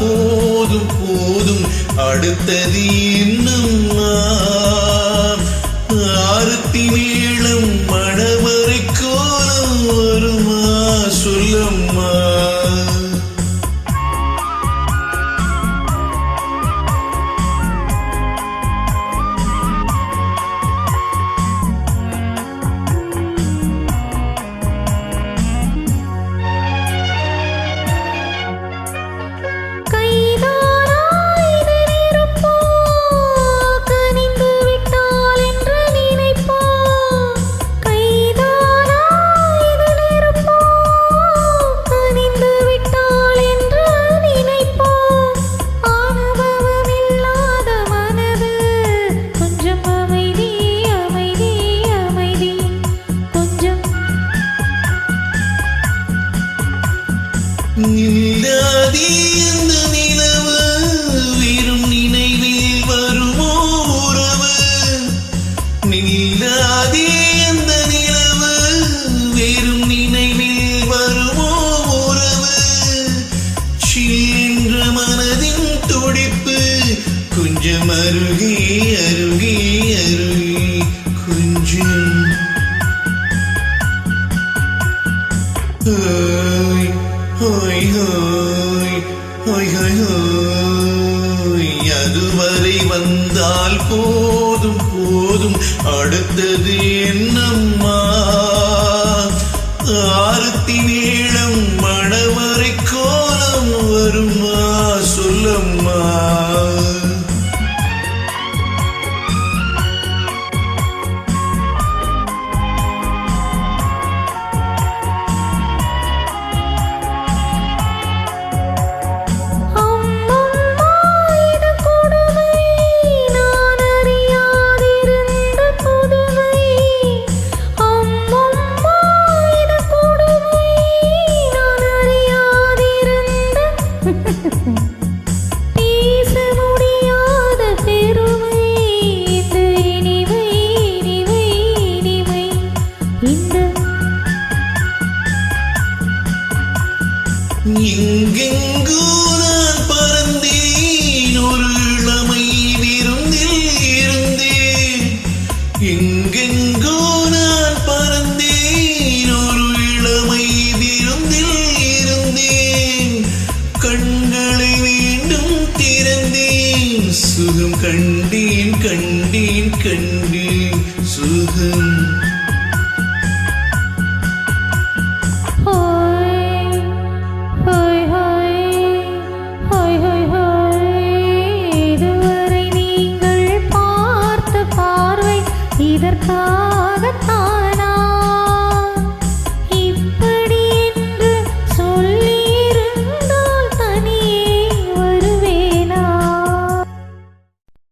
போதும் போதும். அடுத்தது அருகே அருகே அருகே கொஞ்சம் ஹோய் ஹோய் ஹோய் ஹோய் ஹோய் ஹோய். அதுவரை வந்தால் போதும் போதும். அடுத்தது என்னம்மா? ஆரத்தி நீளம் மணவரை கோலம் வருமா?